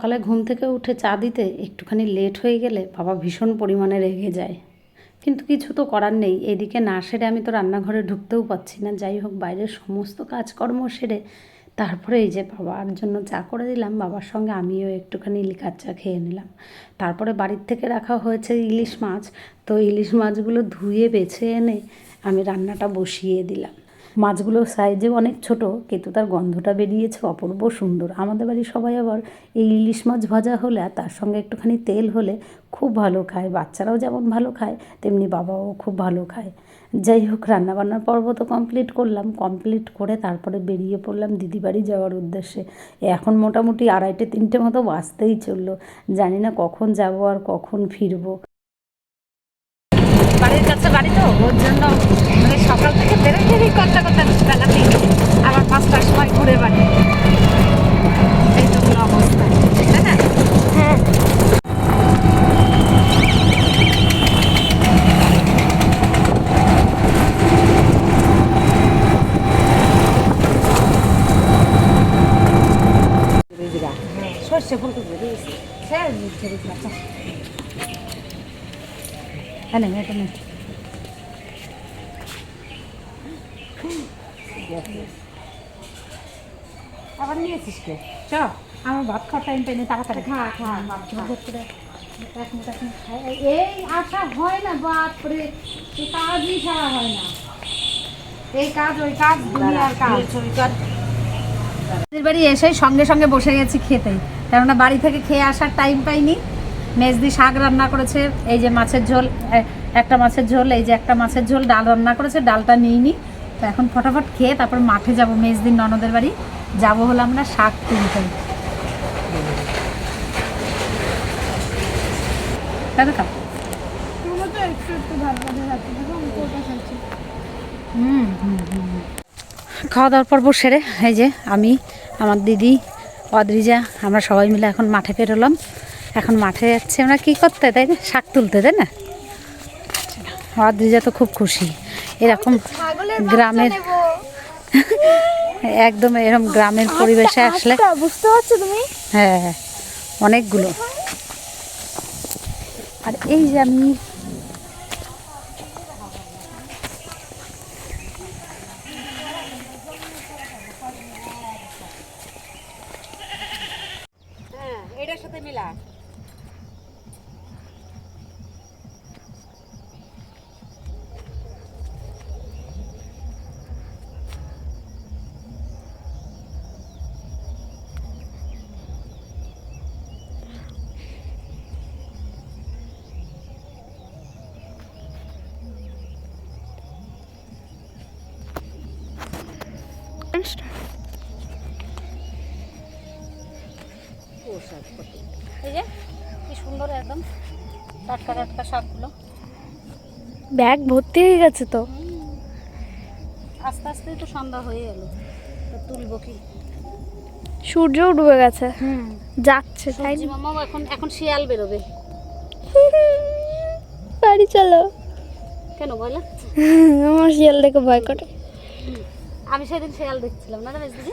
সকালে ঘুম থেকে উঠে চা দিতে একটুখানি লেট হয়ে গেলে বাবা ভীষণ পরিমাণে রেগে যায়। কিন্তু কিছু তো করার নেই, এদিকে না সেরে আমি তো রান্নাঘরে ঢুকতেও পাচ্ছি না। যাই হোক, বাইরের সমস্ত কাজকর্ম সেরে তারপরে এই যে বাবার জন্য চা করে দিলাম, বাবার সঙ্গে আমিও একটুখানি লিকার চা খেয়ে নিলাম। তারপরে বাড়ির থেকে রাখা হয়েছে ইলিশ মাছ। তো ইলিশ মাছগুলো ধুয়ে বেছে এনে আমি রান্নাটা বসিয়ে দিলাম। মাছগুলো সাইজে অনেক ছোট কিন্তু তার গন্ধটা বেরিয়েছে অপূর্ব সুন্দর। আমাদের বাড়ির সবাই আবার এই ইলিশ মাছ ভাজা হলে আর তার সঙ্গে একটুখানি তেল হলে খুব ভালো খায়। বাচ্চারাও যেমন ভালো খায় তেমনি বাবাও খুব ভালো খায়। যাই হোক রান্নাবান্নার পর্ব তো কমপ্লিট করলাম। কমপ্লিট করে তারপরে বেরিয়ে পড়লাম দিদি বাড়ি যাওয়ার উদ্দেশ্যে। এখন মোটামুটি আড়াইটে তিনটে মতো বাজতেই চলল। জানি না কখন যাব আর কখন ফিরবো। বাড়ির কাছে বাড়ি তো? ওর জন্য মানে সকাল থেকে বেরোই বেরোই করতে করতে বেলা আবার পাঁচটার সময় ঘুরে বাড়ি এই তো কোনো অবস্থা। তাই না? হ্যাঁ। সর্ষে দিয়েছি হ্যাঁ ঝেড়ে দিলাম হ্যাঁ নেই এটা আবার নিয়েছিস কে? চ আমার ভাত খাওয়ার টাইম পাইনি তাড়াতাড়ি। খা খা ভাত করে। এই- আশা হয় না বাপরে এই কাজই ছাড়া হয় না। এই কাজ ওই কাজ দুনিয়ার কাজ। বাড়ি এসেই সঙ্গে সঙ্গে বসে গেছি খেতে। কেননা বাড়ি থেকে খেয়ে আসার টাইম পাইনি। মেজদি শাক রান্না করেছে এই যে মাছের ঝোল একটা মাছের ঝোল এই যে একটা মাছের ঝোল ডাল রান্না করেছে ডালটা নিইনি। তো এখন ফটাফট খেয়ে তারপর মাঠে যাব, মেজদিন ননদের বাড়ি। যাব হলো আমরা শাক তুলতে। খাওয়া দাওয়ার পর্ব সেরে, এই যে আমি, আমার দিদি, অদ্রিজা, আমরা সবাই মিলে এখন মাঠে বেরোলাম। এখন মাঠে যাচ্ছি আমরা কী করতে, তাই না? শাক তুলতে, তাই না? অদ্রিজা তো খুব খুশি। এরকম গ্রামের একদম এরকম গ্রামের পরিবেশে আসলে বুঝতে পারছ তুমি? হ্যাঁ হ্যাঁ অনেকগুলো। আর এই যে আমি হ্যাঁ এটার সাথে মিলা। এই যে কি সুন্দর একদম টাটকা টাটকা শাকগুলো। ব্যাগ ভর্তি হয়ে গেছে তো? আস্তে আস্তেই তো সন্ধ্যা হয়ে গেল তো তুলবো কি? সূর্যও ডুবে গেছে। হুম। যাচ্ছে তাই মামাও এখন এখন শিয়াল বেরোবে। বাড়ি চলো। কেন বলে আমার শিয়াল দেখে ভয় করে। আমি সেদিন শিয়াল দেখছিলাম না জানিস দিদি?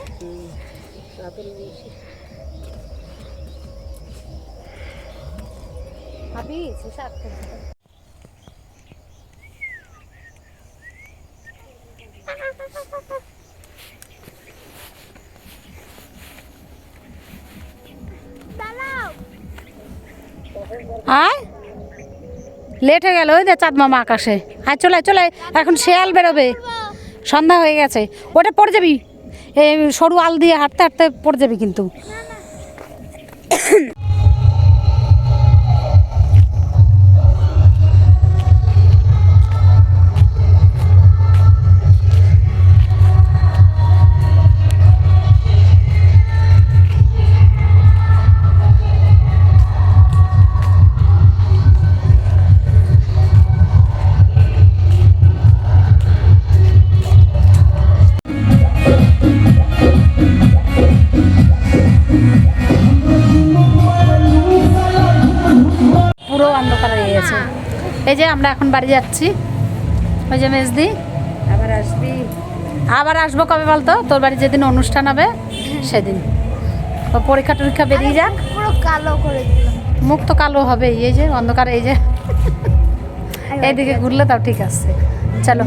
শাক তুলতে। আয় লেট হয়ে? গেল, ওই দে চাঁদ মামা আকাশে। আয়, চলে চলে এখন শেয়াল বেরোবে। সন্ধ্যা হয়ে গেছে। ওটা পড়ে যাবি? এই সরু আল দিয়ে হাঁটতে হাঁটতে পড়ে যাবি কিন্তু। এই যে আমরা এখন বাড়ি যাচ্ছি। ওই যে মেজদি। আবার আসবি। আবার আসব কবে বলতো? তোর বাড়ি যেদিন অনুষ্ঠান হবে সেদিন। তো পরীক্ষা টরীক্ষা বেরিয়ে যাক। পুরো কালো করে দিলাম। মুখ তো কালো হবে এই যে অন্ধকার এই যে। এইদিকে ঘুরলে তাও ঠিক আছে। চলো।